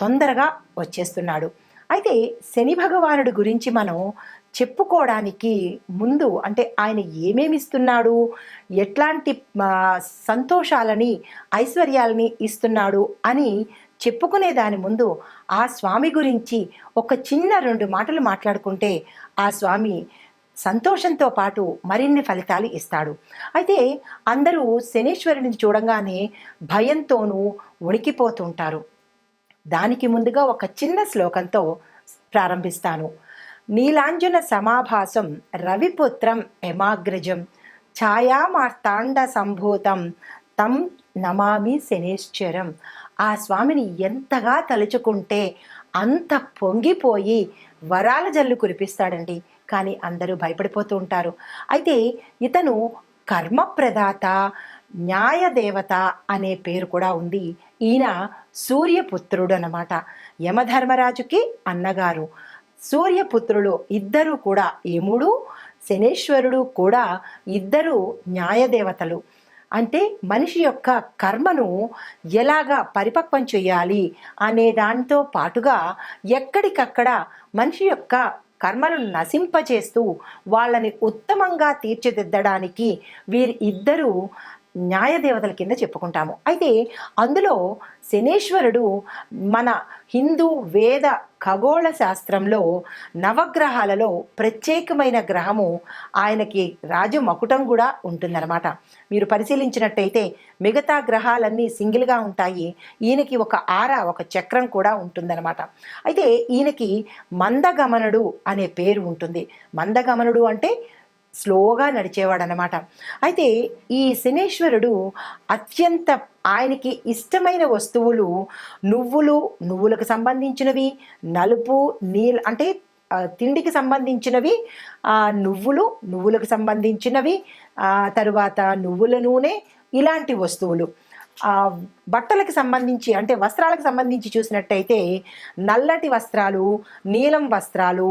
తొందరగా వచ్చేస్తున్నాడు. అయితే శని భగవానుడి గురించి మనం చెప్పుకోవడానికి ముందు అంటే ఆయన ఏమేమి ఇస్తున్నాడు? ఎట్లాంటి సంతోషాలని ఐశ్వర్యాలని ఇస్తున్నాడు అని చెప్పుకునే దాని ముందు ఆ స్వామి గురించి ఒక చిన్న రెండు మాటలు మాట్లాడుకుంటే ఆ స్వామి సంతోషంతో పాటు మరిన్ని ఫలితాలు ఇస్తాడు. అయితే అందరూ శనీశ్వరుని చూడంగానే భయంతోనూ వణికిపోతుంటారు దానికి ముందుగా ఒక చిన్న శ్లోకంతో ప్రారంభిస్తాను. నీలాంజన సమాభాసం రవిపుత్రం యమాగ్రజం ఛాయామార్తాండ సంభూతం తం నమామి శనేశ్వరం. ఆ స్వామిని ఎంతగా తలుచుకుంటే అంత పొంగిపోయి వరాల జల్లు కురిపిస్తాడండి. కానీ అందరూ భయపడిపోతూ ఉంటారు. అయితే ఇతను కర్మప్రదాత న్యాయదేవత అనే పేరు కూడా ఉంది. ఈయన సూర్యపుత్రుడు అన్నమాట యమధర్మరాజుకి అన్నగారు. సూర్యపుత్రులు ఇద్దరు కూడా యముడు శనేశ్వరుడు కూడా ఇద్దరు న్యాయదేవతలు. అంటే మనిషి యొక్క కర్మను ఎలాగా పరిపక్వం చేయాలి అనే దానితో పాటుగా ఎక్కడికక్కడ మనిషి యొక్క కర్మను నశింపచేస్తూ వాళ్ళని ఉత్తమంగా తీర్చిదిద్దడానికి వీరిద్దరూ న్యాయదేవతల కింద చెప్పుకుంటాము. అయితే అందులో శనేశ్వరుడు మన హిందూ వేద ఖగోళ శాస్త్రంలో నవగ్రహాలలో ప్రత్యేకమైన గ్రహము ఆయనకి రాజు మకుటం కూడా ఉంటుందన్నమాట. మీరు పరిశీలించినట్టయితే మిగతా గ్రహాలన్నీ సింగిల్గా ఉంటాయి. ఈయనకి ఒక ఆర ఒక చక్రం కూడా ఉంటుందన్నమాట. అయితే ఈయనకి మందగమనుడు అనే పేరు ఉంటుంది. మందగమనుడు అంటే స్లోగా నడిచేవాడు అనమాట అయితే ఈ శనేశ్వరుడు అత్యంత ఆయనకి ఇష్టమైన వస్తువులు నువ్వులు నువ్వులకు సంబంధించినవి నలుపు నీల్ అంటే తిండికి సంబంధించినవి నువ్వులు నువ్వులకు సంబంధించినవి తరువాత నువ్వుల నూనె ఇలాంటి వస్తువులు. బట్టలకు సంబంధించి అంటే వస్త్రాలకు సంబంధించి చూసినట్టయితే నల్లటి వస్త్రాలు నీలం వస్త్రాలు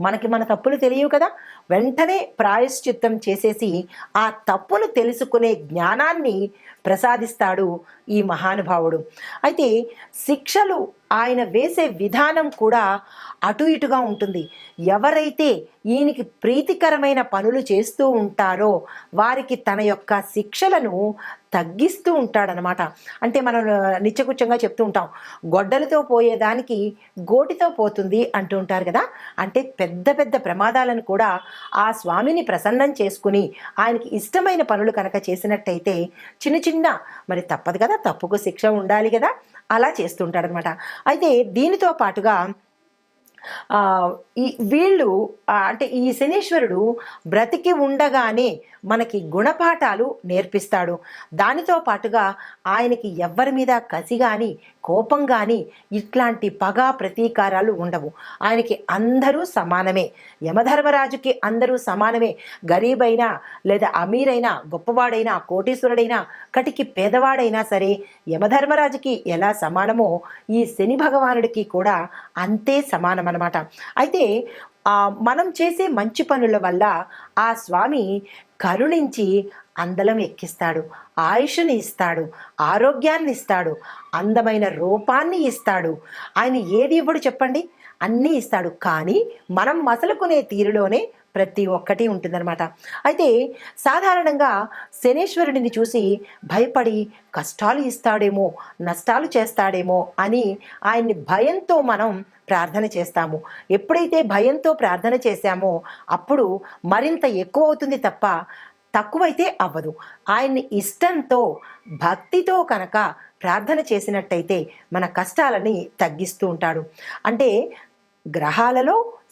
మనకి మన తప్పులు తెలియవు కదా? వెంటనే ప్రాయశ్చిత్తం చేసేసి ఆ తప్పులు తెలుసుకునే జ్ఞానాన్ని ప్రసాదిస్తాడు ఈ మహానుభావుడు. అయితే శిక్షలు ఆయన వేసే విధానం కూడా అటు ఇటుగా ఉంటుంది. ఎవరైతే ఈయనకి ప్రీతికరమైన పనులు చేస్తూ ఉంటారో వారికి తన యొక్క శిక్షలను తగ్గిస్తూ ఉంటాడనమాట అంటే మనం నిత్యకుచ్చంగా చెప్తూ ఉంటాం గొడ్డలతో పోయేదానికి గోటితో పోతుంది అంటూ ఉంటారు కదా. అంటే పెద్ద పెద్ద ప్రమాదాలను కూడా ఆ స్వామిని ప్రసన్నం చేసుకుని ఆయనకి ఇష్టమైన పనులు కనుక చేసినట్టయితే చిన్న చిన్న మరి తప్పదు కదా తప్పుకు శిక్ష ఉండాలి కదా అలా చేస్తుంటాడనమాట. అయితే దీనితో పాటుగా ఈ వీళ్ళు అంటే ఈ శనీశ్వరుడు బ్రతికి ఉండగానే మనకి గుణపాఠాలు నేర్పిస్తాడు. దానితో పాటుగా ఆయనకి ఎవ్వరి మీద కసి కానీ కోపం కానీ ఇట్లాంటి పగ ప్రతీకారాలు ఉండవు. ఆయనకి అందరూ సమానమే. యమధర్మరాజుకి అందరూ సమానమే. గరీబైనా లేదా అమీరైనా గొప్పవాడైనా కోటీశ్వరుడైనా కటికి పేదవాడైనా సరే యమధర్మరాజుకి ఎలా సమానమో ఈ శని భగవానుడికి కూడా అంతే సమానం అన్నమాట అయితే మనం చేసే మంచి పనుల వల్ల ఆ స్వామి కరుణించి అందలం ఎక్కిస్తాడు ఆయుష్ని ఇస్తాడు ఆరోగ్యాన్ని ఇస్తాడు అందమైన రూపాన్ని ఇస్తాడు. ఆయన ఏది ఇవ్వడు చెప్పండి? అన్నీ ఇస్తాడు. కానీ మనం మసలుకునే తీరులోనే ప్రతి ఒక్కటి ఉంటుందన్నమాట. అయితే సాధారణంగా శనేశ్వరుడిని చూసి భయపడి కష్టాలు ఇస్తాడేమో నష్టాలు చేస్తాడేమో అని ఆయన్ని భయంతో మనం ప్రార్థన చేస్తాము. ఎప్పుడైతే భయంతో ప్రార్థన చేశామో అప్పుడు మరింత ఎక్కువ అవుతుంది తప్ప తక్కువైతే అవ్వదు. ఆయన్ని ఇష్టంతో భక్తితో కనుక ప్రార్థన చేసినట్టయితే మన కష్టాలని తగ్గిస్తూ ఉంటాడు. అంటే గ్రహాలలో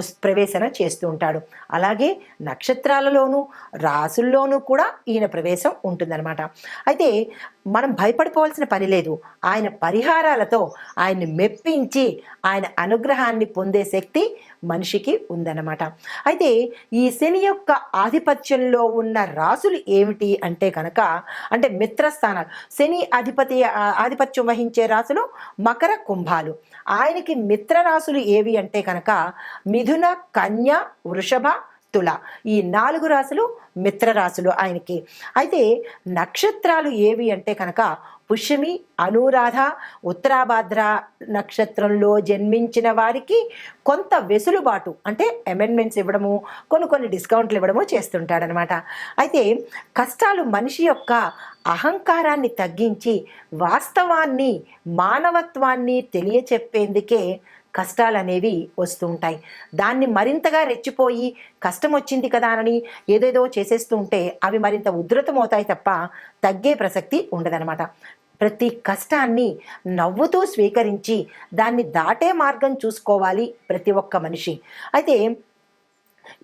ప్రవేశన చేస్తూ ఉంటాడు. అలాగే నక్షత్రాలలోనూ రాసుల్లోనూ కూడా ఈయన ప్రవేశం ఉంటుందన్నమాట. అయితే మనం భయపడిపోవాల్సిన పని లేదు. ఆయన పరిహారాలతో ఆయన్ని మెప్పించి ఆయన అనుగ్రహాన్ని పొందే శక్తి మనిషికి ఉందన్నమాట. అయితే ఈ శని యొక్క ఆధిపత్యంలో ఉన్న రాసులు ఏమిటి అంటే కనుక అంటే మిత్రస్థానాలు. శని అధిపతి ఆధిపత్యం వహించే రాసులు మకర కుంభాలు. ఆయనకి మిత్ర రాసులు ఏవి అంటే కనుక మిథున కన్య వృషభ తుల. ఈ నాలుగు రాశులు మిత్ర రాశులు ఆయనకి. అయితే నక్షత్రాలు ఏవి అంటే కనుక పుష్యమి అనురాధ ఉత్తరాభాద్ర నక్షత్రంలో జన్మించిన వారికి కొంత వెసులుబాటు అంటే అమెండ్మెంట్స్ ఇవ్వడము కొన్ని కొన్ని డిస్కౌంట్లు ఇవ్వడము చేస్తుంటాడనమాట. అయితే కష్టాలు మనిషి యొక్క అహంకారాన్ని తగ్గించి వాస్తవాన్ని మానవత్వాన్ని తెలియచెప్పేందుకే కష్టాలు అనేవి వస్తూ ఉంటాయి. దాన్ని మరింతగా రెచ్చిపోయి కష్టం వచ్చింది కదా అని ఏదేదో చేసేస్తూ ఉంటే అవి మరింత ఉధృతమవుతాయి తప్ప తగ్గే ప్రసక్తి ఉండదనమాట ప్రతి కష్టాన్ని నవ్వుతూ స్వీకరించి దాన్ని దాటే మార్గం చూసుకోవాలి ప్రతి ఒక్క మనిషి. అయితే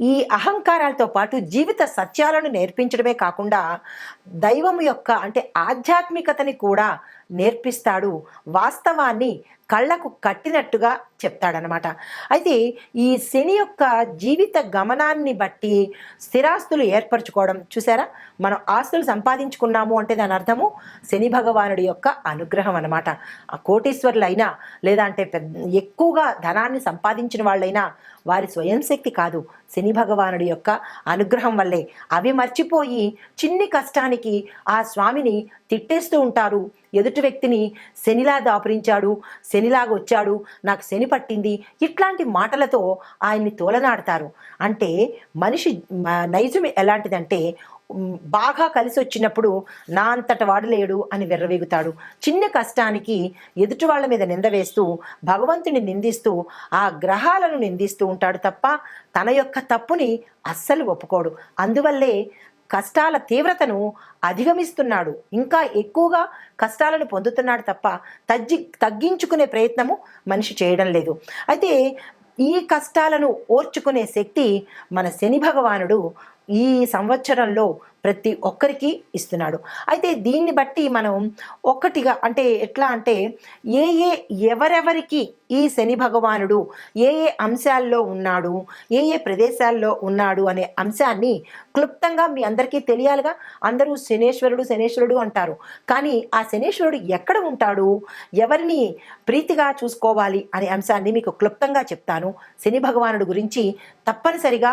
ఈ అహంకారాలతో పాటు జీవిత సత్యాలను నేర్పించడమే కాకుండా దైవం యొక్క అంటే ఆధ్యాత్మికతని కూడా నేర్పిస్తాడు. వాస్తవాన్ని కళ్ళకు కట్టినట్టుగా చెప్తాడనమాట అయితే ఈ శని యొక్క జీవిత గమనాన్ని బట్టి స్థిరాస్తులు ఏర్పరచుకోవడం చూసారా? మనం ఆస్తులు సంపాదించుకున్నాము అంటే దాని అర్థము శని భగవానుడి యొక్క అనుగ్రహం అనమాట ఆ కోటీశ్వరులైనా లేదా అంటే పెద్ద ఎక్కువగా ధనాన్ని సంపాదించిన వాళ్ళైనా వారి స్వయం శక్తి కాదు. శని భగవానుడి యొక్క అనుగ్రహం వల్లే. అవి మర్చిపోయి చిన్ని కష్టానికి ఆ స్వామిని తిట్టేస్తూ ఉంటారు. ఎదుటి వ్యక్తిని శనిలా దాపురించాడు శనిలాగా వచ్చాడు నాకు శని పట్టింది ఇట్లాంటి మాటలతో ఆయన్ని తోలనాడతారు. అంటే మనిషి నైజం ఎలాంటిదంటే బాగా కలిసి వచ్చినప్పుడు నా అంతట వాడు లేడు అని వెర్రవేగుతాడు. చిన్న కష్టానికి ఎదుటి వాళ్ళ మీద నింద వేస్తూ భగవంతుని నిందిస్తూ ఆ గ్రహాలను నిందిస్తూ ఉంటాడు తప్ప తన యొక్క తప్పుని అస్సలు ఒప్పుకోడు. అందువల్లే కష్టాల తీవ్రతను అధిగమిస్తున్నాడు. ఇంకా ఎక్కువగా కష్టాలను పొందుతున్నాడు తప్ప తగ్గి తగ్గించుకునే ప్రయత్నము మనిషి చేయడం లేదు. అయితే ఈ కష్టాలను ఓర్చుకునే శక్తి మన శని భగవానుడు ఈ సంవత్సరంలో ప్రతి ఒక్కరికి ఇస్తున్నాడు. అయితే దీన్ని బట్టి మనం ఒక్కటిగా అంటే ఎట్లా అంటే ఏ ఏ ఎవరెవరికి ఈ శని భగవానుడు ఏ ఏ అంశాల్లో ఉన్నాడు ఏ ఏ ప్రదేశాల్లో ఉన్నాడు అనే అంశాన్ని క్లుప్తంగా మీ అందరికీ తెలియాలిగా. అందరూ శనేశ్వరుడు శనేశ్వరుడు అంటారు. కానీ ఆ శనేశ్వరుడు ఎక్కడ ఉంటాడు ఎవరిని ప్రీతిగా చూసుకోవాలి అనే అంశాన్ని మీకు క్లుప్తంగా చెప్తాను. శని భగవానుడు గురించి తప్పనిసరిగా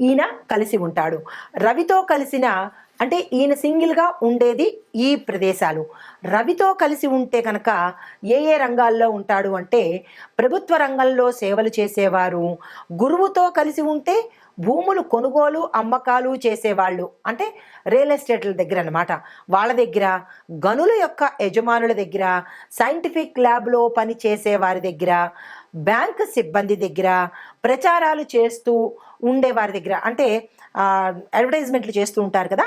ఈయన కలిసి ఉంటాడు. రవితో కలిసిన అంటే ఈయన సింగిల్గా ఉండేది ఈ ప్రదేశాలు. రవితో కలిసి ఉంటే కనుక ఏ ఏ రంగాల్లో ఉంటాడు అంటే ప్రభుత్వ రంగంలో సేవలు చేసేవారు గురువుతో కలిసి ఉంటే భూములు కొనుగోలు అమ్మకాలు చేసేవాళ్ళు. అంటే రియల్ ఎస్టేట్ల దగ్గర అనమాట వాళ్ళ దగ్గర గనుల యొక్క యజమానుల దగ్గర సైంటిఫిక్ ల్యాబ్లో పని చేసే వారి దగ్గర బ్యాంక్ సిబ్బంది దగ్గర ప్రచారాలు చేస్తూ ఉండే వారి దగ్గర. అంటే అడ్వర్టైజ్మెంట్లు చేస్తూ ఉంటారు కదా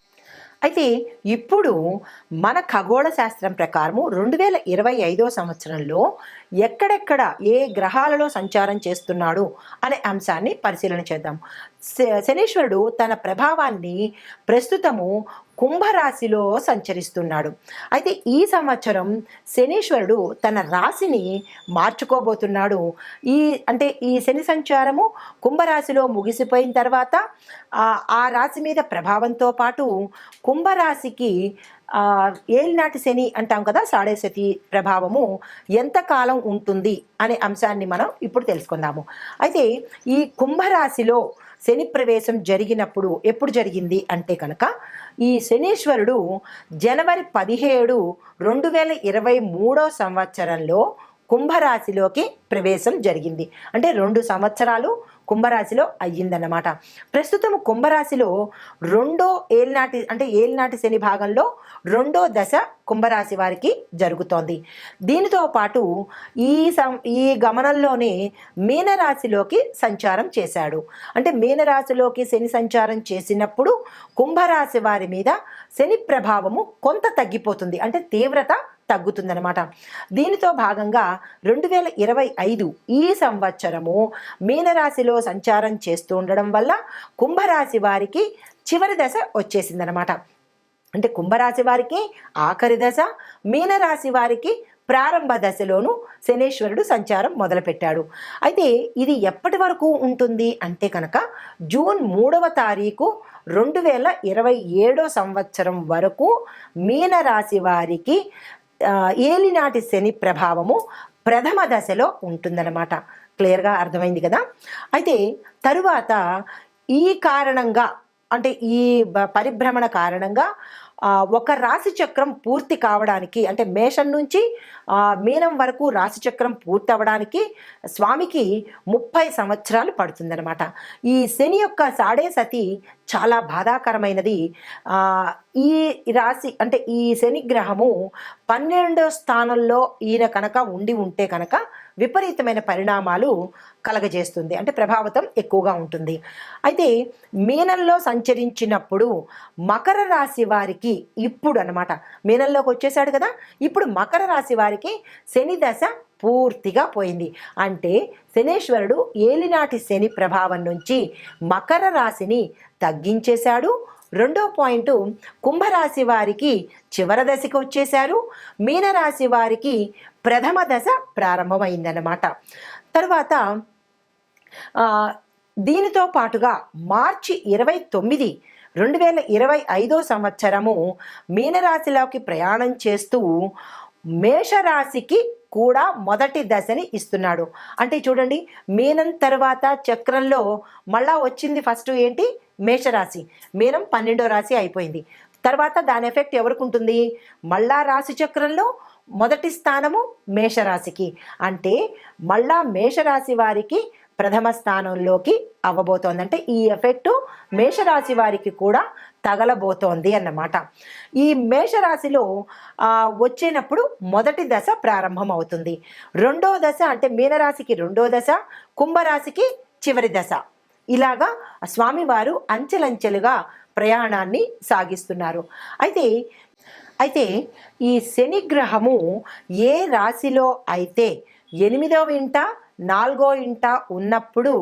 అయితే ఇప్పుడు మన ఖగోళ శాస్త్రం ప్రకారము రెండు వేల ఇరవై ఐదో సంవత్సరంలో ఎక్కడెక్కడ ఏ గ్రహాలలో సంచారం చేస్తున్నాడు అనే అంశాన్ని పరిశీలన చేద్దాం. శనీశ్వరుడు తన ప్రభావాన్ని ప్రస్తుతము కుంభరాశిలో సంచరిస్తున్నాడు. అయితే ఈ సంవత్సరం శనీశ్వరుడు తన రాశిని మార్చుకోబోతున్నాడు. ఈ అంటే ఈ శని సంచారము కుంభరాశిలో ముగిసిపోయిన తర్వాత ఆ రాశి మీద ప్రభావంతో పాటు కుంభరాశికి ఏలినాటి శని అంటాం కదా సాడేసతి ప్రభావము ఎంతకాలం ఉంటుంది అనే అంశాన్ని మనం ఇప్పుడు తెలుసుకుందాము. అయితే ఈ కుంభరాశిలో శని ప్రవేశం జరిగినప్పుడు ఎప్పుడు జరిగింది అంటే కనుక ఈ శనీశ్వరుడు జనవరి పదిహేడు రెండు వేల ఇరవై మూడో సంవత్సరంలో కుంభరాశిలోకి ప్రవేశం జరిగింది. అంటే రెండు సంవత్సరాలు కుంభరాశిలో అయ్యిందన్నమాట. ప్రస్తుతం కుంభరాశిలో రెండో ఏలినాటి అంటే ఏలినాటి శని భాగంలో రెండో దశ కుంభరాశి వారికి జరుగుతోంది. దీనితో పాటు ఈ సం ఈ గమనంలోనే మీనరాశిలోకి సంచారం చేశాడు. అంటే మీనరాశిలోకి శని సంచారం చేసినప్పుడు కుంభరాశి వారి మీద శని ప్రభావము కొంత తగ్గిపోతుంది. అంటే తీవ్రత తగ్గుతుందన్నమాట. దీనితో భాగంగా రెండు వేల ఇరవై ఐదు ఈ సంవత్సరము మీనరాశిలో సంచారం చేస్తూ ఉండడం వల్ల కుంభరాశి వారికి చివరి దశ వచ్చేసిందనమాట అంటే కుంభరాశి వారికి ఆఖరి దశ మీనరాశి వారికి ప్రారంభ దశలోను శనేశ్వరుడు సంచారం మొదలుపెట్టాడు. అయితే ఇది ఎప్పటి వరకు ఉంటుంది అంటే కనుక జూన్ మూడవ తారీఖు రెండు వేల ఇరవై ఏడో సంవత్సరం వరకు మీనరాశి వారికి ఏలినాటి శని ప్రభావము ప్రథమ దశలో ఉంటుందన్నమాట. క్లియర్గా అర్థమైంది కదా? అయితే తరువాత ఈ కారణంగా అంటే ఈ పరిభ్రమణ కారణంగా ఒక రాశి చక్రం పూర్తి కావడానికి అంటే మేషం నుంచి మీనం వరకు రాశి చక్రం పూర్తి అవ్వడానికి స్వామికి ముప్పై సంవత్సరాలు పడుతుందన్నమాట. ఈ శని యొక్క సాడే సతి చాలా బాధాకరమైనది. ఈ రాశి అంటే ఈ శని గ్రహము పన్నెండో స్థానంలో ఈయన కనుక ఉండి ఉంటే కనుక విపరీతమైన పరిణామాలు కలగజేస్తుంది. అంటే ప్రభావితం ఎక్కువగా ఉంటుంది. అయితే మీనంలో సంచరించినప్పుడు మకర రాశి వారికి ఇప్పుడు అన్నమాట. మీనంలోకి వచ్చేసాడు కదా. ఇప్పుడు మకర రాశి వారికి శని దశ పూర్తిగా పోయింది. అంటే శనేశ్వరుడు ఏలినాటి శని ప్రభావం నుంచి మకర రాశిని తగ్గించేశాడు. రెండో పాయింట్ కుంభరాశి వారికి చివరి దశకి వచ్చేశారు. మీనరాశి వారికి ప్రథమ దశ ప్రారంభమైందన్నమాట. తర్వాత దీనితో పాటుగా మార్చి ఇరవై తొమ్మిది రెండు వేల ఇరవై ఐదో సంవత్సరము మీనరాశిలోకి ప్రయాణం చేస్తూ మేషరాశికి కూడా మొదటి దశని ఇస్తున్నాడు. అంటే చూడండి మీనం తర్వాత చక్రంలో మళ్ళా వచ్చింది ఫస్ట్ ఏంటి? మేషరాశి. మీనం పన్నెండో రాశి అయిపోయింది. తర్వాత దాని ఎఫెక్ట్ ఎవరికి ఉంటుంది? మళ్ళా రాశి చక్రంలో మొదటి స్థానము మేషరాశికి. అంటే మళ్ళా మేషరాశి వారికి ప్రథమ స్థానంలోకి అవ్వబోతోంది. అంటే ఈ ఎఫెక్టు మేషరాశి వారికి కూడా తగలబోతోంది అన్నమాట. ఈ మేషరాశిలో వచ్చేటప్పుడు మొదటి దశ ప్రారంభం అవుతుంది రెండో దశ అంటే మీనరాశికి రెండో దశ కుంభరాశికి చివరి దశ. ఇలాగా స్వామివారు అంచెలంచెలుగా ప్రయాణాన్ని సాగిస్తున్నారు. అయితే అయితే ఈ శనిగ్రహము ఏ రాశిలో అయితే ఎనిమిదవ ఇంట నాలుగో ఇంట ఉన్నప్పుడు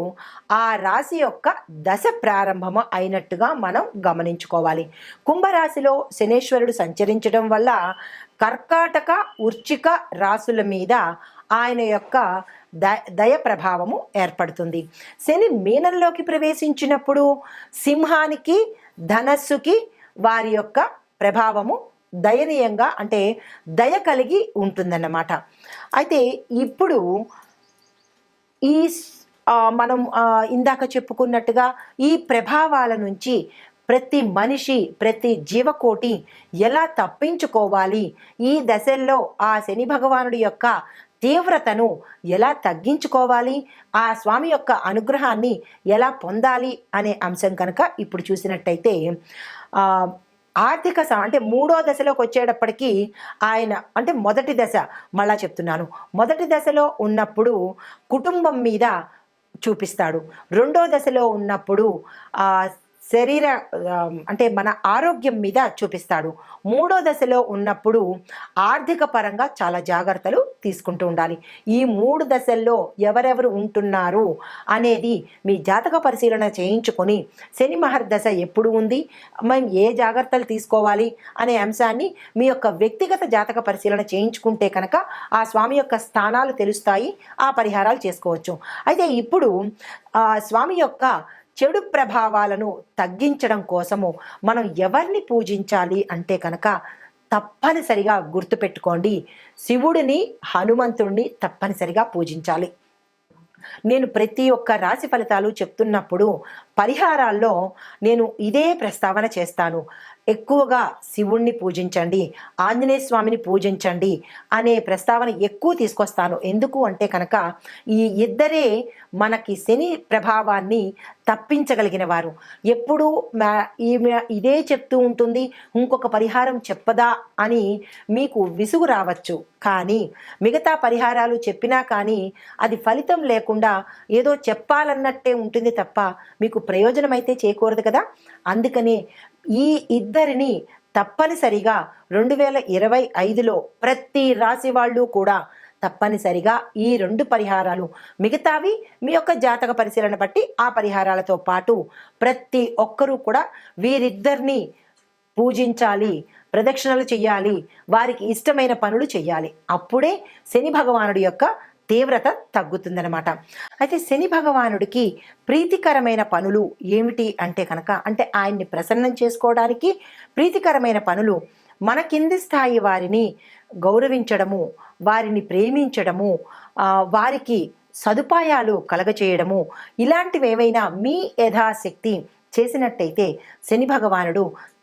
ఆ రాశి యొక్క దశ ప్రారంభము అయినట్టుగా మనం గమనించుకోవాలి. కుంభరాశిలో శనేశ్వరుడు సంచరించడం వల్ల కర్కాటక ఉర్చిక రాశుల మీద ఆయన యొక్క ద దయ ప్రభావము ఏర్పడుతుంది. శని మీనంలోకి ప్రవేశించినప్పుడు సింహానికి ధనస్సుకి వారి యొక్క ప్రభావము దయనీయంగా అంటే దయ కలిగి ఉంటుందన్నమాట. అయితే ఇప్పుడు ఈ స్- మనం ఇందాక చెప్పుకున్నట్టుగా ఈ ప్రభావాల నుంచి ప్రతి మనిషి ప్రతి జీవకోటి ఎలా తప్పించుకోవాలి? ఈ దశల్లో ఆ శని భగవానుడి యొక్క తీవ్రతను ఎలా తగ్గించుకోవాలి? ఆ స్వామి యొక్క అనుగ్రహాన్ని ఎలా పొందాలి? అనే అంశం కనుక ఇప్పుడు చూసినట్టయితే ఆర్థిక అంటే మూడో దశలోకి వచ్చేటప్పటికీ ఆయన అంటే మొదటి దశ మళ్ళా చెప్తున్నాను. మొదటి దశలో ఉన్నప్పుడు కుటుంబం మీద చూపిస్తాడు. రెండో దశలో ఉన్నప్పుడు శరీర అంటే మన ఆరోగ్యం మీద చూపిస్తాడు. మూడో దశలో ఉన్నప్పుడు ఆర్థిక పరంగా చాలా జాగ్రత్తలు తీసుకుంటూ ఉండాలి. ఈ మూడు దశల్లో ఎవరెవరు ఉంటున్నారు అనేది మీ జాతక పరిశీలన చేయించుకొని శని మహర్దశ ఎప్పుడు ఉంది మనం ఏ జాగ్రత్తలు తీసుకోవాలి అనే అంశాన్ని మీ యొక్క వ్యక్తిగత జాతక పరిశీలన చేయించుకుంటే కనుక ఆ స్వామి యొక్క స్థానాలు తెలుస్తాయి ఆ పరిహారాలు చేసుకోవచ్చు. అయితే ఇప్పుడు ఆ స్వామి యొక్క చెడు ప్రభావాలను తగ్గించడం కోసము మనం ఎవరిని పూజించాలి అంటే కనుక తప్పనిసరిగా గుర్తుపెట్టుకోండి. శివుడిని హనుమంతుడిని తప్పనిసరిగా పూజించాలి. నేను ప్రతి ఒక్క రాశి ఫలితాలు చెప్తున్నప్పుడు పరిహారాల్లో నేను ఇదే ప్రస్తావన చేస్తాను. ఎక్కువగా శివుణ్ణి పూజించండి ఆంజనేయ స్వామిని పూజించండి అనే ప్రస్తావన ఎక్కువ తీసుకొస్తాను. ఎందుకు అంటే కనుక ఈ ఇద్దరే మనకి శని ప్రభావాన్ని తప్పించగలిగిన వారు. ఎప్పుడు మా ఈమె ఇదే చెప్తూ ఉంటుంది ఇంకొక పరిహారం చెప్పదా అని మీకు విసుగు రావచ్చు. కానీ మిగతా పరిహారాలు చెప్పినా కానీ అది ఫలితం లేకుండా ఏదో చెప్పాలన్నట్టే ఉంటుంది తప్ప మీకు ప్రయోజనం అయితే చేకూరదు కదా. అందుకనే ఈ ఇద్దరిని తప్పనిసరిగా రెండు వేల ఇరవై ఐదులో ప్రతి రాశి వాళ్ళు కూడా తప్పనిసరిగా ఈ రెండు పరిహారాలు మిగతావి మీ యొక్క జాతక పరిశీలన బట్టి ఆ పరిహారాలతో పాటు ప్రతి ఒక్కరూ కూడా వీరిద్దరిని పూజించాలి ప్రదక్షిణలు చేయాలి వారికి ఇష్టమైన పనులు చేయాలి అప్పుడే శని భగవానుడి యొక్క తీవ్రత తగ్గుతుందనమాట అయితే శని భగవానుడికి ప్రీతికరమైన పనులు ఏమిటి అంటే కనుక అంటే ఆయన్ని ప్రసన్నం చేసుకోవడానికి ప్రీతికరమైన పనులు మన కింది స్థాయి వారిని గౌరవించడము వారిని ప్రేమించడము వారికి సదుపాయాలు కలగచేయడము ఇలాంటివి ఏవైనా మీ యథాశక్తి చేసినట్టయితే శని భగవానుడు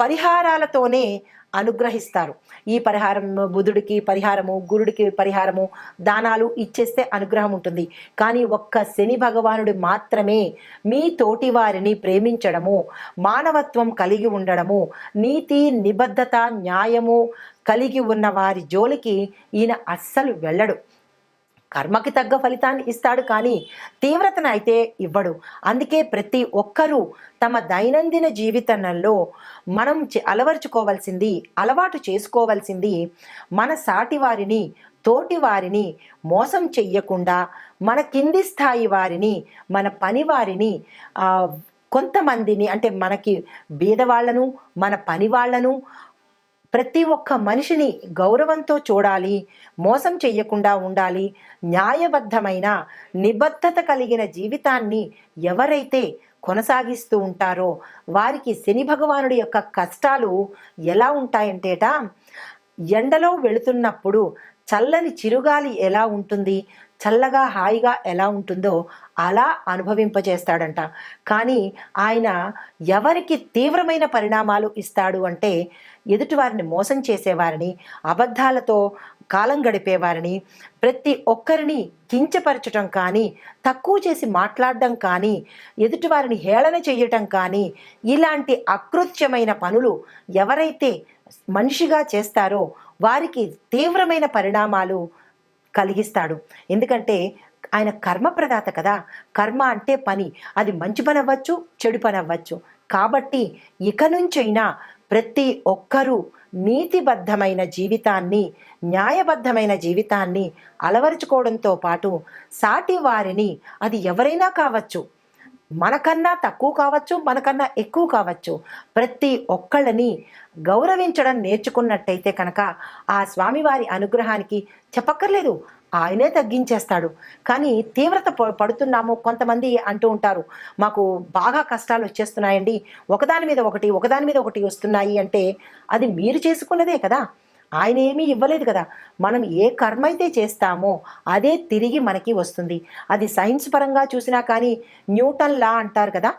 పరిహారాలతోనే అనుగ్రహిస్తారు. ఈ పరిహారం బుధుడికి పరిహారము గురుడికి పరిహారము దానాలు ఇచ్చేస్తే అనుగ్రహం ఉంటుంది. కానీ ఒక్క శని భగవానుడు మాత్రమే మీ తోటి వారిని ప్రేమించడము మానవత్వం కలిగి ఉండడము నీతి నిబద్ధత న్యాయము కలిగి ఉన్న వారి జోలికి ఈయన అస్సలు వెళ్ళడు. కర్మకి తగ్గ ఫలితాన్ని ఇస్తాడు కానీ తీవ్రతను అయితే ఇవ్వడు. అందుకే ప్రతి ఒక్కరూ తమ దైనందిన జీవితంలో మనం అలవర్చుకోవాల్సింది అలవరుచుకోవాల్సింది అలవాటు చేసుకోవాల్సింది మన సాటి వారిని తోటి వారిని మోసం చెయ్యకుండా మన కింది స్థాయి వారిని మన పని వారిని కొంతమందిని అంటే మనకి బీదవాళ్ళను మన పని వాళ్ళను ప్రతి ఒక్క మనిషిని గౌరవంతో చూడాలి మోసం చెయ్యకుండా ఉండాలి న్యాయబద్ధమైన నిబద్ధత కలిగిన జీవితాన్ని ఎవరైతే కొనసాగిస్తూ ఉంటారో వారికి శని భగవానుడి యొక్క కష్టాలు ఎలా ఉంటాయంటేట ఎండలో వెళుతున్నప్పుడు చల్లని చిరుగాలి ఎలా ఉంటుంది చల్లగా హాయిగా ఎలా ఉంటుందో అలా అనుభవింపజేస్తాడంట. కానీ ఆయన ఎవరికి తీవ్రమైన పరిణామాలు ఇస్తాడు అంటే ఎదుటివారిని మోసం చేసేవారిని అబద్ధాలతో కాలం గడిపేవారిని ప్రతి ఒక్కరిని కించపరచటం కానీ తక్కువ చేసి మాట్లాడడం కానీ ఎదుటివారిని హేళన చేయటం కానీ ఇలాంటి అకృత్యమైన పనులు ఎవరైతే మనిషిగా చేస్తారో వారికి తీవ్రమైన పరిణామాలు కలిగిస్తాడు. ఎందుకంటే ఆయన కర్మ ప్రదాత కదా. కర్మ అంటే పని. అది మంచి పని అవ్వచ్చు చెడు పని అవ్వచ్చు. కాబట్టి ఇక నుంచైనా ప్రతి ఒక్కరూ నీతిబద్ధమైన జీవితాన్ని న్యాయబద్ధమైన జీవితాన్ని అలవరుచుకోవడంతో పాటు సాటి వారిని అది ఎవరైనా కావచ్చు. మనకన్నా తక్కువ కావచ్చు మనకన్నా ఎక్కువ కావచ్చు. ప్రతి ఒక్కళ్ళని గౌరవించడం నేర్చుకున్నట్టయితే కనుక ఆ స్వామివారి అనుగ్రహానికి చెప్పక్కర్లేదు. ఆయనే తగ్గించేస్తాడు. కానీ తీవ్రత పడుతున్నాము కొంతమంది అంటూ ఉంటారు. మాకు బాగా కష్టాలు వచ్చేస్తున్నాయండి. ఒకదాని మీద ఒకటి ఒకదాని మీద ఒకటి వస్తున్నాయి అంటే అది మీరు చేసుకున్నదే కదా. ఆయన ఏమీ ఇవ్వలేదు కదా. మనం ఏ కర్మ అయితే చేస్తామో అదే తిరిగి మనకి వస్తుంది. అది సైన్స్ పరంగా చూసినా కానీ న్యూటన్ లా అంటారు కదా.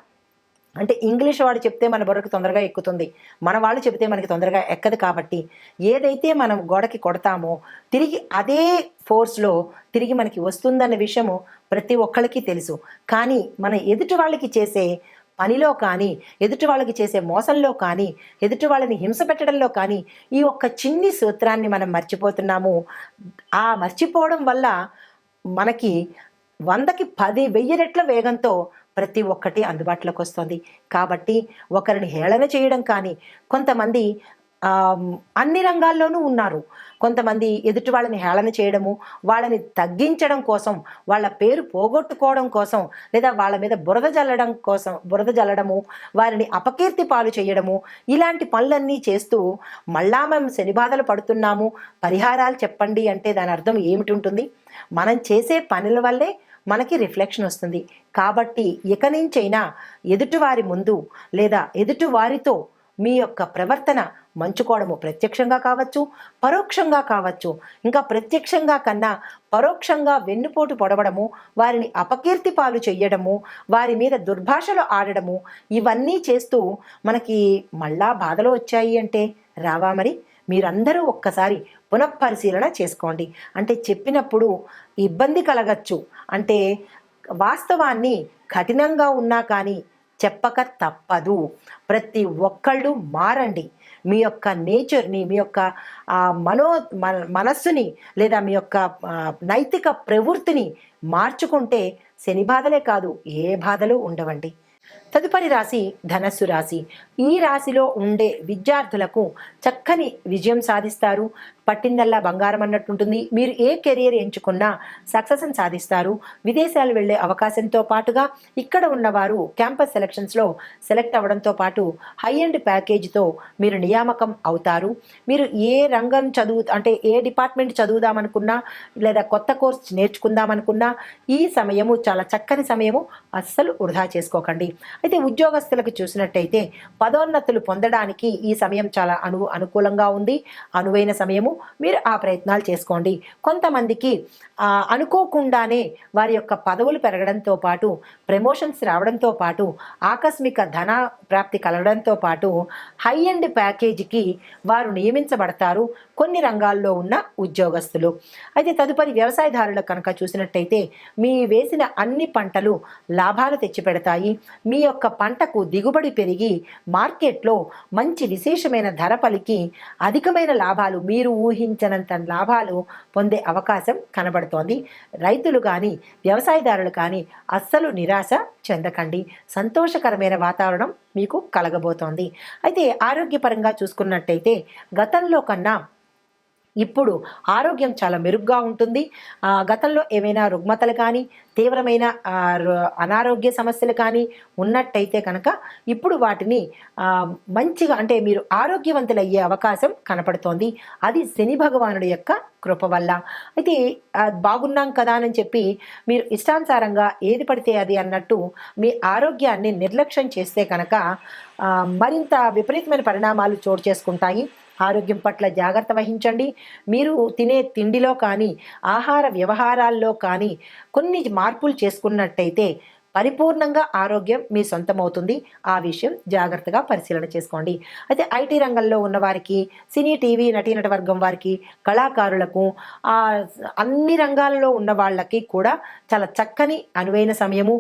అంటే ఇంగ్లీష్ వాడు చెప్తే మన బుర్రకు తొందరగా ఎక్కుతుంది. మన వాళ్ళు చెప్తే మనకి తొందరగా ఎక్కదు కాబట్టి ఏదైతే మనం గోడకి కొడతామో తిరిగి అదే ఫోర్స్లో తిరిగి మనకి వస్తుందన్న విషయము ప్రతి ఒక్కళ్ళకి తెలుసు. కానీ మన ఎదుటి వాళ్ళకి చేసే పనిలో కానీ ఎదుటి వాళ్ళకి చేసే మోసంలో కానీ ఎదుటి వాళ్ళని హింస పెట్టడంలో కానీ ఈ ఒక్క చిన్ని సూత్రాన్ని మనం మర్చిపోతున్నాము. ఆ మర్చిపోవడం వల్ల మనకి వందకి పది వెయ్యి రెట్ల వేగంతో ప్రతి ఒక్కటి అందుబాటులోకి వస్తుంది. కాబట్టి ఒకరిని హేళన చేయడం కానీ కొంతమంది అన్ని రంగాల్లోనూ ఉన్నారు. కొంతమంది ఎదుటి వాళ్ళని హేళన చేయడము వాళ్ళని తగ్గించడం కోసం వాళ్ళ పేరు పోగొట్టుకోవడం కోసం లేదా వాళ్ళ మీద బురద జల్లడం కోసం బురద జల్లడము వారిని అపకీర్తి పాలు చేయడము ఇలాంటి పనులన్నీ చేస్తూ మళ్ళా మేము శని బాధలు పడుతున్నాము పరిహారాలు చెప్పండి అంటే దాని అర్థం ఏమిటి ఉంటుంది? మనం చేసే పనుల వల్లే మనకి రిఫ్లెక్షన్ వస్తుంది. కాబట్టి ఇక నుంచైనా ఎదుటివారి ముందు లేదా ఎదుటివారితో మీ యొక్క ప్రవర్తన మంచుకోవడము ప్రత్యక్షంగా కావచ్చు పరోక్షంగా కావచ్చు. ఇంకా ప్రత్యక్షంగా కన్నా పరోక్షంగా వెన్నుపోటు పొడవడము వారిని అపకీర్తి పాలు చెయ్యడము వారి మీద దుర్భాషలు ఆడడము ఇవన్నీ చేస్తూ మనకి మళ్ళా బాధలు వచ్చాయి అంటే రావా మరి? మీరందరూ ఒక్కసారి పునఃపరిశీలన చేసుకోండి. అంటే చెప్పినప్పుడు ఇబ్బంది కలగచ్చు. అంటే వాస్తవాన్ని కఠినంగా ఉన్నా కానీ చెప్పక తప్పదు. ప్రతి ఒక్కళ్ళు మారండి. మీ యొక్క నేచర్ని మీ యొక్క ఆ, మనో మన మనస్సుని లేదా మీ యొక్క నైతిక ప్రవృత్తిని మార్చుకుంటే శని బాధలే కాదు ఏ బాధలు ఉండవండి. తదుపరి రాశి ధనస్సు రాశి. ఈ రాశిలో ఉండే విద్యార్థులకు చక్కని విజయం సాధిస్తారు. పట్టిందల్లా బంగారం అన్నట్టుంటుంది మీరు ఏ కెరియర్ ఎంచుకున్నా సక్సెస్ని సాధిస్తారు. విదేశాలు వెళ్ళే అవకాశంతో పాటుగా ఇక్కడ ఉన్నవారు క్యాంపస్ సెలక్షన్స్లో సెలెక్ట్ అవ్వడంతో పాటు హై అండ్ ప్యాకేజీతో మీరు నియామకం అవుతారు. మీరు ఏ రంగం చదువు అంటే ఏ డిపార్ట్మెంట్ చదువుదామనుకున్నా లేదా కొత్త కోర్స్ నేర్చుకుందామనుకున్నా ఈ సమయము చాలా చక్కని సమయము అస్సలు వృధా చేసుకోకండి. అయితే ఉద్యోగస్తులకు చూసినట్టయితే పదోన్నతులు పొందడానికి ఈ సమయం చాలా అను అనుకూలంగా ఉంది. అనువైన సమయము. మీరు ఆ ప్రయత్నాలు చేసుకోండి. కొంతమందికి అనుకోకుండానే వారి యొక్క పదవులు పెరగడంతో పాటు ప్రమోషన్స్ రావడంతో పాటు ఆకస్మిక ధన ప్రాప్తి కలగడంతో పాటు హై అండ్ ప్యాకేజీకి వారు నియమించబడతారు కొన్ని రంగాల్లో ఉన్న ఉద్యోగస్తులు. అయితే తదుపరి వ్యవసాయదారులకు కనుక చూసినట్టయితే మీ వేసిన అన్ని పంటలు లాభాలు తెచ్చిపెడతాయి. మీ యొక్క పంటకు దిగుబడి పెరిగి మార్కెట్లో మంచి విశేషమైన ధర పలికి అధికమైన లాభాలు మీరు ఊహించనంత లాభాలు పొందే అవకాశం కనబడుతోంది. రైతులు కానీ వ్యవసాయదారులు కానీ అస్సలు నిరాశ చెందకండి. సంతోషకరమైన వాతావరణం మీకు కలగబోతోంది. అయితే ఆరోగ్యపరంగా చూసుకున్నట్టయితే గతంలో కన్నా ఇప్పుడు ఆరోగ్యం చాలా మెరుగ్గా ఉంటుంది. గతంలో ఏమైనా రుగ్మతలు కానీ తీవ్రమైన అనారోగ్య సమస్యలు కానీ ఉన్నట్టయితే కనుక ఇప్పుడు వాటిని మంచిగా అంటే మీరు ఆరోగ్యవంతులయ్యే అవకాశం కనపడుతోంది. అది శని భగవానుడి యొక్క కృప వల్ల. అయితే బాగున్నాం కదా అని చెప్పి మీరు ఇష్టానుసారంగా ఏది పడితే అది అన్నట్టు మీ ఆరోగ్యాన్ని నిర్లక్ష్యం చేస్తే కనుక మరింత విపరీతమైన పరిణామాలు చోటు చేసుకుంటాయి. ఆరోగ్యం పట్ల జాగ్రత్త వహించండి. మీరు తినే తిండిలో కానీ ఆహార వ్యవహారాల్లో కానీ కొన్ని మార్పులు చేసుకున్నట్టయితే పరిపూర్ణంగా ఆరోగ్యం మీ సొంతమవుతుంది. ఆ విషయం జాగ్రత్తగా పరిశీలన చేసుకోండి. అయితే ఐటీ రంగంలో ఉన్న వారికి సినీ టీవీ నటీనట వర్గం వారికి కళాకారులకు అన్ని రంగాలలో ఉన్న వాళ్ళకి కూడా చాలా చక్కని అనువైన సమయము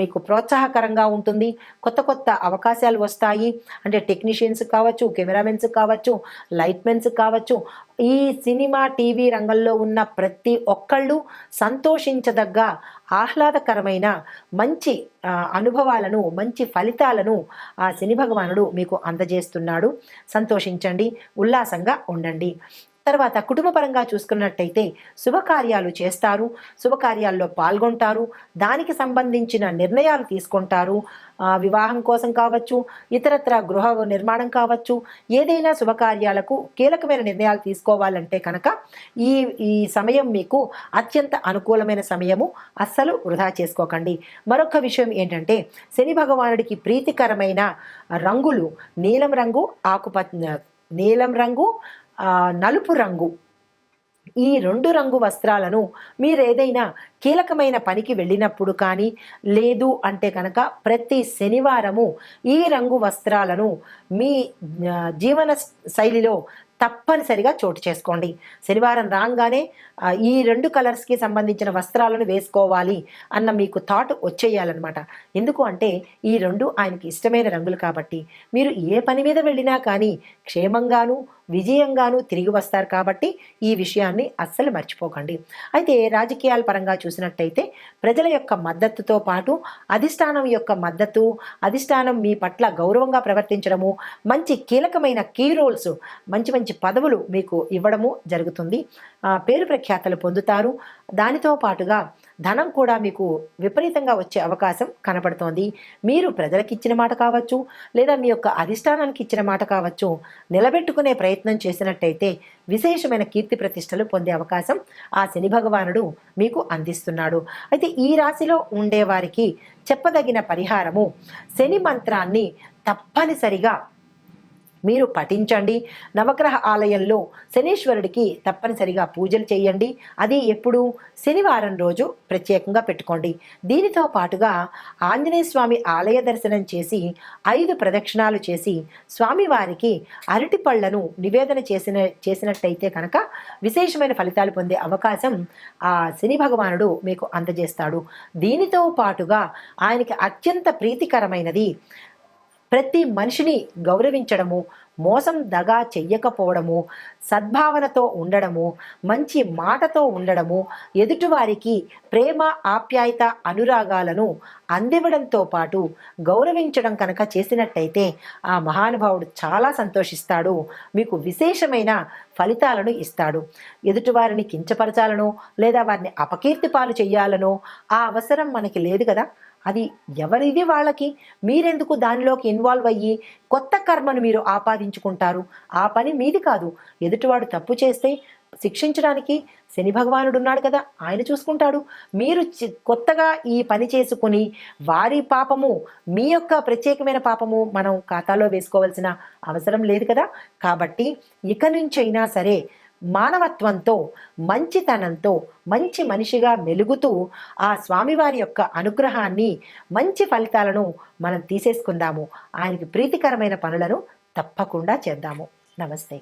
మీకు ప్రోత్సాహకరంగా ఉంటుంది. కొత్త కొత్త అవకాశాలు వస్తాయి. అంటే టెక్నీషియన్స్ కావచ్చు కెమెరామెన్స్ కావచ్చు లైట్మెన్స్ కావచ్చు ఈ సినిమా టీవీ రంగంలో ఉన్న ప్రతి ఒక్కళ్ళు సంతోషించదగ్గ ఆహ్లాదకరమైన మంచి అనుభవాలను మంచి ఫలితాలను ఆ శని భగవానుడు మీకు అందజేస్తున్నాడు. సంతోషించండి ఉల్లాసంగా ఉండండి. తర్వాత కుటుంబపరంగా చూసుకున్నట్టయితే శుభకార్యాలు చేస్తారు శుభకార్యాల్లో పాల్గొంటారు దానికి సంబంధించిన నిర్ణయాలు తీసుకుంటారు. వివాహం కోసం కావచ్చు ఇతరత్ర గృహ నిర్మాణం కావచ్చు ఏదైనా శుభకార్యాలకు కీలకమైన నిర్ణయాలు తీసుకోవాలంటే కనుక ఈ ఈ సమయం మీకు అత్యంత అనుకూలమైన సమయము అస్సలు వృధా చేసుకోకండి. మరొక విషయం ఏంటంటే శని భగవానుడికి ప్రీతికరమైన రంగులు నీలం రంగు ఆకుప నీలం రంగు నలుపు రంగు. ఈ రెండు రంగు వస్త్రాలను మీరు ఏదైనా కీలకమైన పనికి వెళ్ళినప్పుడు కానీ లేదు అంటే కనుక ప్రతి శనివారము ఈ రంగు వస్త్రాలను మీ జీవన శైలిలో తప్పనిసరిగా చోటు చేసుకోండి. శనివారం రాగానే ఈ రెండు కలర్స్కి సంబంధించిన వస్త్రాలను వేసుకోవాలి అన్న మీకు థాట్ వచ్చేయాలన్నమాట. ఎందుకు అంటే ఈ రెండు ఆయనకి ఇష్టమైన రంగులు కాబట్టి. మీరు ఏ పని మీద వెళ్ళినా కానీ క్షేమంగాను విజయంగాను తిరిగి వస్తారు కాబట్టి ఈ విషయాన్ని అస్సలు మర్చిపోకండి. అయితే రాజకీయాల పరంగా చూసినట్టయితే ప్రజల యొక్క మద్దతుతో పాటు అధిష్టానం యొక్క మద్దతు అధిష్టానం మీ పట్ల గౌరవంగా ప్రవర్తించడము మంచి కీలకమైన కీ రోల్స్ మంచి మంచి పదవులు మీకు ఇవ్వడము జరుగుతుంది. పేరు ప్రఖ్యాతలు పొందుతారు. దానితో పాటుగా ధనం కూడా మీకు విపరీతంగా వచ్చే అవకాశం కనపడుతోంది. మీరు ప్రజలకు ఇచ్చిన మాట కావచ్చు లేదా మీ యొక్క అధిష్టానానికి ఇచ్చిన మాట కావచ్చు నిలబెట్టుకునే ప్రయత్నం చేసినట్టయితే విశేషమైన కీర్తి ప్రతిష్టలు పొందే అవకాశం ఆ శని భగవానుడు మీకు అందిస్తున్నాడు. అయితే ఈ రాశిలో ఉండేవారికి చెప్పదగిన పరిహారము శని మంత్రాన్ని తప్పనిసరిగా మీరు పఠించండి. నవగ్రహ ఆలయంలో శనీశ్వరుడికి తప్పనిసరిగా పూజలు చేయండి. అది ఎప్పుడు? శనివారం రోజు ప్రత్యేకంగా పెట్టుకోండి. దీనితో పాటుగా ఆంజనేయ స్వామి ఆలయ దర్శనం చేసి ఐదు ప్రదక్షిణాలు చేసి స్వామివారికి అరటి పళ్ళను నివేదన చేసిన చేసినట్టయితే కనుక విశేషమైన ఫలితాలు పొందే అవకాశం ఆ శని భగవానుడు మీకు అందజేస్తాడు. దీనితో పాటుగా ఆయనకి అత్యంత ప్రీతికరమైనది ప్రతి మనిషిని గౌరవించడము మోసం దగా చెయ్యకపోవడము సద్భావనతో ఉండడము మంచి మాటతో ఉండడము ఎదుటివారికి ప్రేమ ఆప్యాయత అనురాగాలను అందివ్వడంతో పాటు గౌరవించడం కనుక చేసినట్టయితే ఆ మహానుభావుడు చాలా సంతోషిస్తాడు మీకు విశేషమైన ఫలితాలను ఇస్తాడు. ఎదుటివారిని కించపరచాలనో లేదా వారిని అపకీర్తి పాలు చేయాలనో ఆ అవసరం మనకి లేదు కదా. అది ఎవరిది వాళ్ళకి? మీరెందుకు దానిలోకి ఇన్వాల్వ్ అయ్యి కొత్త కర్మను మీరు ఆపాదించుకుంటారు? ఆ పని మీది కాదు. ఎదుటివాడు తప్పు చేస్తే శిక్షించడానికి శని భగవానుడు ఉన్నాడు కదా ఆయన చూసుకుంటాడు. మీరు చి- కొత్తగా ఈ పని చేసుకుని వారి పాపము మీ యొక్క ప్రత్యేకమైన పాపము మనం ఖాతాలో వేసుకోవాల్సిన అవసరం లేదు కదా. కాబట్టి ఇక నుంచైనా సరే మానవత్వంతో మంచితనంతో మంచి మనిషిగా మెలుగుతూ ఆ స్వామివారి యొక్క అనుగ్రహాన్ని మంచి ఫలితాలను మనం తీసేసుకుందాము. ఆయనకి ప్రీతికరమైన పనులను తప్పకుండా చేద్దాము. నమస్తే.